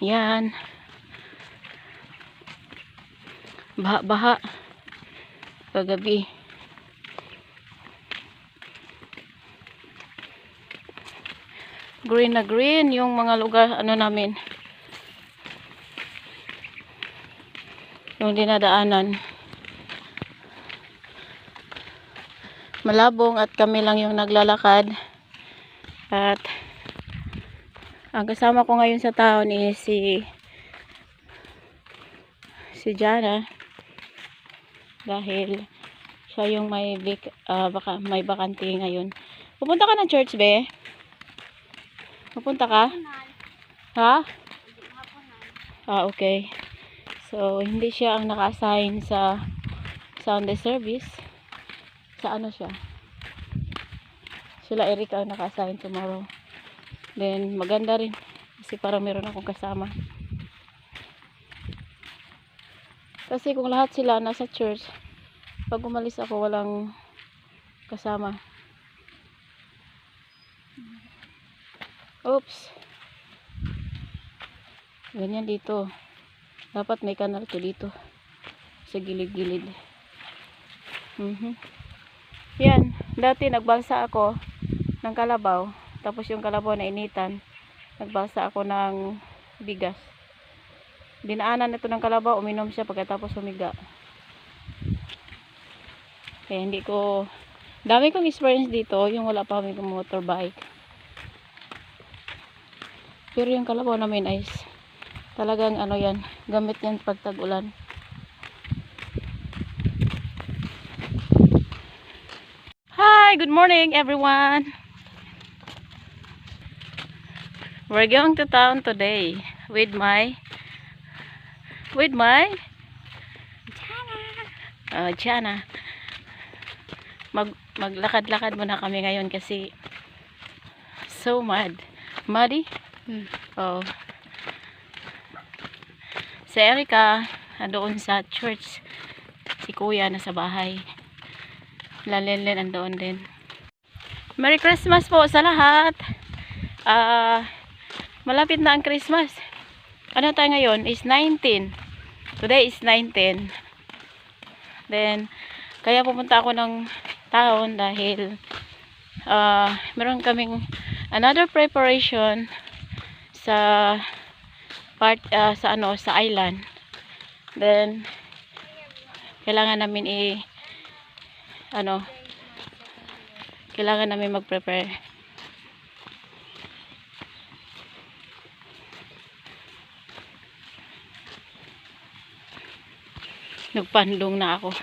Yan. Baha-baha. Kagabi. Green na green yung mga lugar ano namin. Yung dinadaanan. Malabong at kami lang yung naglalakad. At ang kasama ko ngayon sa town is si si Jana dahil siya yung may vic, ah, baka, may bakante ngayon. Pupunta ka ng church, be? Pupunta ka? Ha? Ah, okay. So, hindi siya ang naka-assign sa Sunday service. Sa ano siya? Sila Eric ang naka-assign tomorrow. Then, maganda rin. Kasi parang meron akong kasama. Kasi kung lahat sila nasa church, pag umalis ako, walang kasama. Oops. Ganyan dito. Dapat may kanal to dito. Sa gilid-gilid. Mhm. Yan. Dati nagbalsa ako ng kalabaw. Tapos yung kalabaw na initan. Nagbalsa ako ng bigas. Dinaanan ito ng kalabaw. Uminom siya pagkatapos humiga. Kaya hindi ko... Dami kong experience dito. Yung wala pa kami motorbike. Pero yung kalabaw namin ay talagang ano yan. Gamit yan pag tag-ulan. Hi! Good morning everyone! We're going to town today with my with my uh, Jana. Mag maglakad-lakad muna kami ngayon kasi so mud. Muddy? Oh. Si Erica andoon sa church. Si Kuya nasa bahay. Lalenlen andoon din. Merry Christmas po sa lahat. Ah, malapit na ang Christmas. Ano tayo ngayon? Is 19. Today is 19. Then, kaya pupunta ako ng town dahil ah, meron kaming another preparation sa part ah, sa ano sa island. Then kailangan namin i ano kailangan namin mag-prepare. Nagpandong na ako.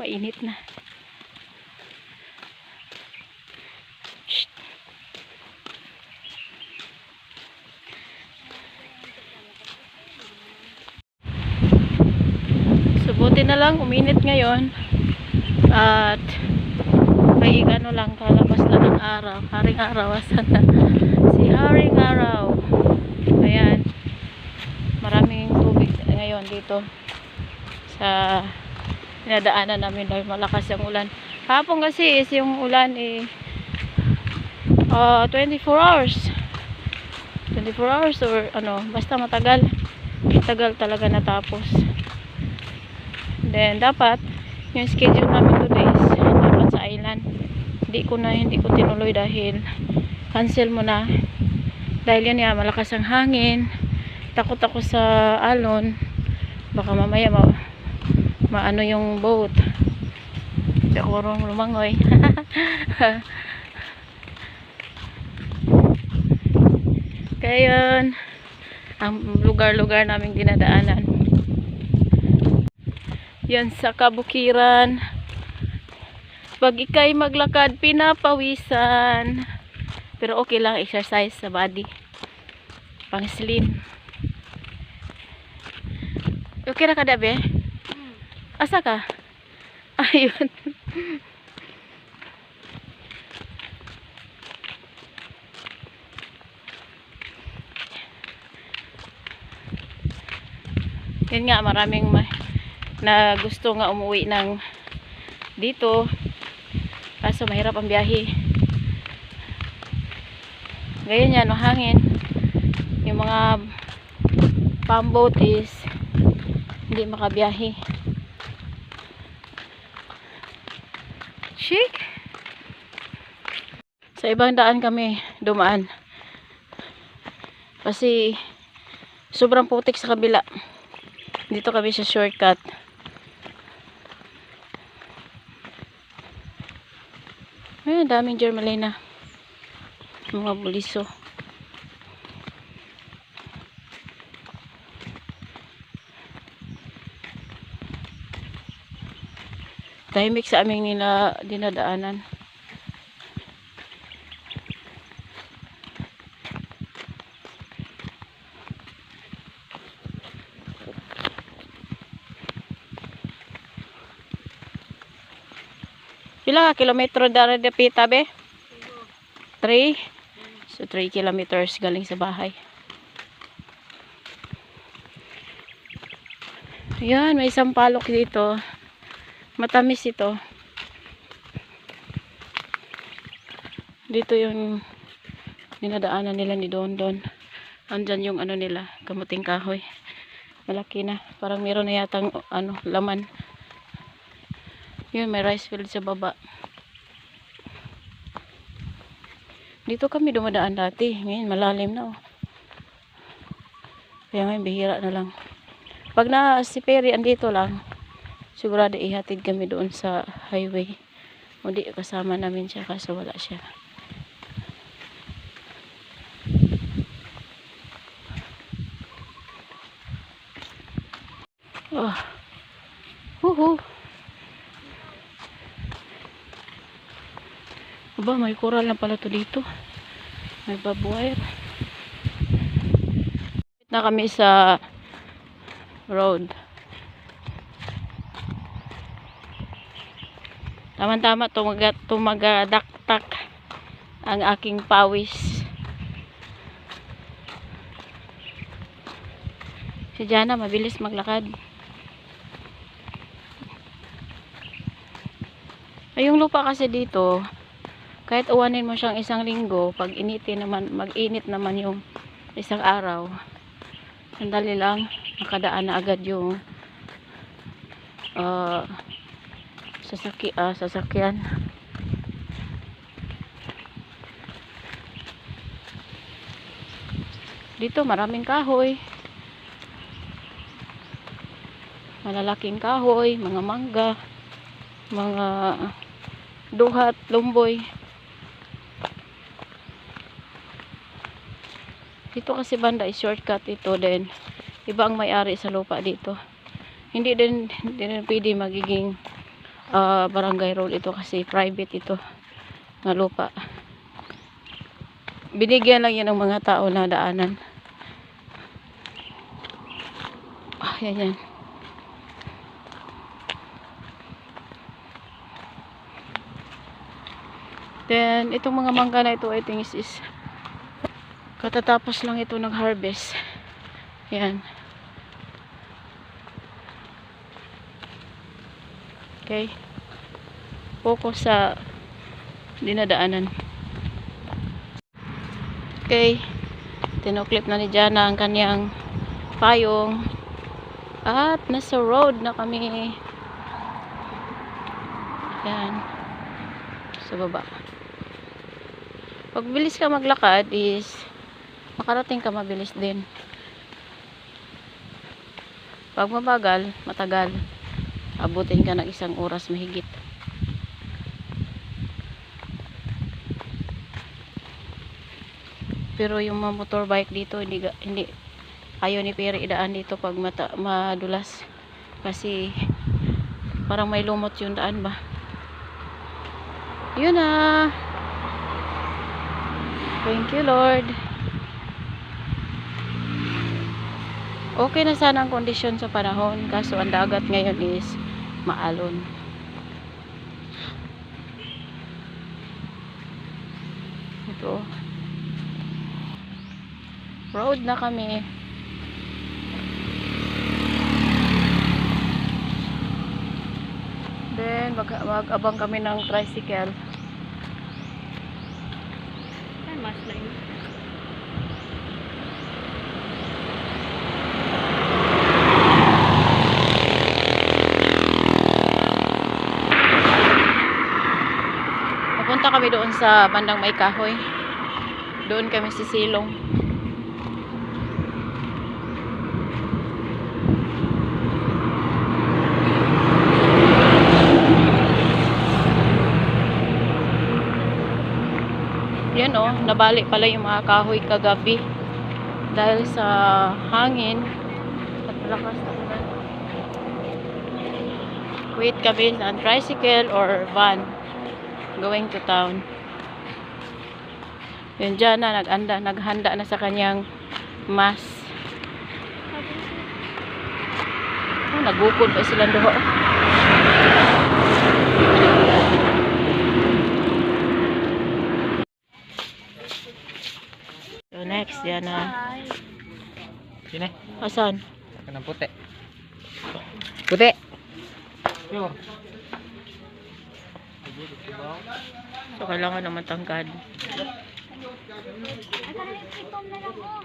Mainit na. Shh. So, buti na lang, uminit ngayon. At, may ano lang, kalabas lang ng araw. Haring araw, asan na? Si Haring Araw. Ayan. Maraming tubig ngayon dito. Sa, dinadaanan namin dahil malakas yung ulan. Hapon kasi is yung ulan eh, ah, 24 hours. 24 hours or ano, basta matagal. Matagal talaga natapos. Then, dapat, yung schedule namin today is dapat sa island. Hindi ko na, hindi ko tinuloy dahil cancel mo na. Dahil yun ya, malakas ang hangin. Takot ako sa alon. Baka mamaya ma, maano yung boat. Hindi ako marunong lumangoy. Kaya ang lugar-lugar naming dinadaanan. Yan sa kabukiran. Pag ikay maglakad, pinapawisan. Pero okay lang exercise sa body. Pang slim. Okay na ka dabe? Asa ka? Ayun. Yun nga, maraming ma na gusto nga umuwi ng dito. Kaso mahirap ang biyahe. Ngayon yan, mahangin. yung mga pamboat is hindi makabiyahe chic sa ibang daan kami dumaan kasi sobrang putik sa kabila dito kami sa shortcut Ayun, daming germalina. Mga buliso. Tahimik sa aming nila dinadaanan. Pila ka kilometro dara de pita be? 3. So 3 kilometers galing sa bahay. Ayan, may isang palok dito. Matamis ito. Dito yung dinadaanan nila ni Don Don. Andyan yung ano nila, kamuting kahoy. Malaki na. Parang meron na yatang ano, laman. Yun, may rice field sa baba. Dito kami dumadaan dati. Ngayon, malalim na oh. Kaya ngayon, bihira na lang. Pag na si Perry andito lang, sigurado ihatid kami doon sa highway. Hindi kasama namin siya kaso wala siya. Oh. Huhu. Aba, may coral na pala to dito. May barbwire. Na kami sa road. Tama-tama tumaga, tumagadaktak ang aking pawis. Si Jana mabilis maglakad. Ay, yung lupa kasi dito, kahit uwanin mo siyang isang linggo, pag initin naman, mag-init naman yung isang araw, sandali lang, nakadaan na agad yung uh, sasaki, ah, sasakyan. Dito maraming kahoy. Malalaking kahoy, mga mangga, mga duhat, lumboy. Dito kasi banda is shortcut ito din. Iba ang may-ari sa lupa dito. Hindi din, hindi din pwede magiging ah, barangay road ito kasi private ito na lupa. Binigyan lang yan ng mga tao na daanan. Ah, yan yan. Then, itong mga mangga na ito, I think is, is katatapos lang ito ng harvest. Yan. Okay. Focus sa dinadaanan. Okay. Tinuklip na ni Jana ang kanyang payong. At nasa road na kami. Yan. Sa baba. Pag bilis ka maglakad is makarating ka mabilis din. Pag mabagal, matagal. Abutin ka ng isang oras mahigit. Pero yung mga motorbike dito hindi hindi ayaw ni Peri idaan dito pag mata, madulas kasi parang may lumot yung daan ba. Yun na. Thank you Lord. Okay na sana ang kondisyon sa panahon kaso ang dagat ngayon is maalon. Ito road na kami. Then mag, mag abang kami ng tricycle. Ay mas lang papunta kami doon sa bandang Maykahoy. doon kami sisilong Yan oh, nabalik pala yung mga kahoy kagabi. Dahil sa hangin at malakas na ulan. Wait kami sa tricycle or van going to town. Yun dyan na, nag-anda, naghanda na sa kanyang mas. Oh, nagukod pa silang duho. So next, yan na. Sini. Asan? Kanang puti. Puti. Yo. So kailangan na matangkad. Ay, itom na lang oh.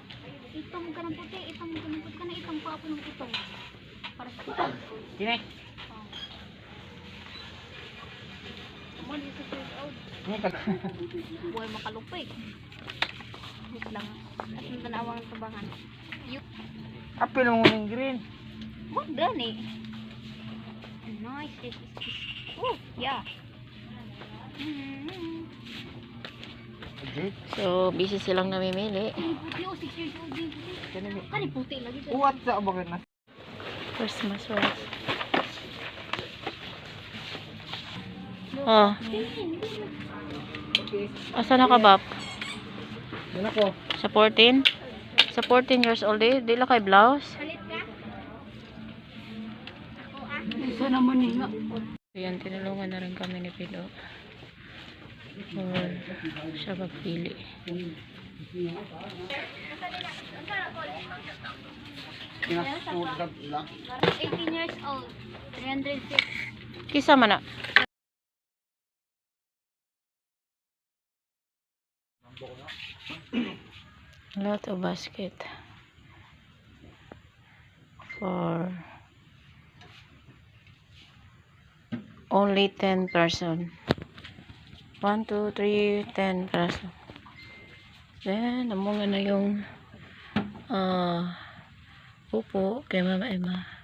Itom ka ng puti, itom ka ng puti. Kanang itom pa ako ng itom. Para sa itom. Sini. Ini kan. Buhay makalupay. Wait lang. At ang tanawang tabangan. Yup. Apil mo ng green. Mo, gani. Nice. This is this. Oh, yeah. So busy silang namimili. Kani puti oh, puti. Lagi. Uwat sa abagan na. Christmas rice. Oh, asa na ka bab? Yan ako. Sa 14? Sa 14 years old eh, di lang kay blouse. Ah. Isa naman eh. Ayan, tinulungan na rin kami ni Pido. Or siya magpili. Lang. 18 years old. 306. Kisa man na. Lot of basket. For only 10 person. 1, 2, 3, 10 person. Then, namunga na yung ah upo kay Mama Emma.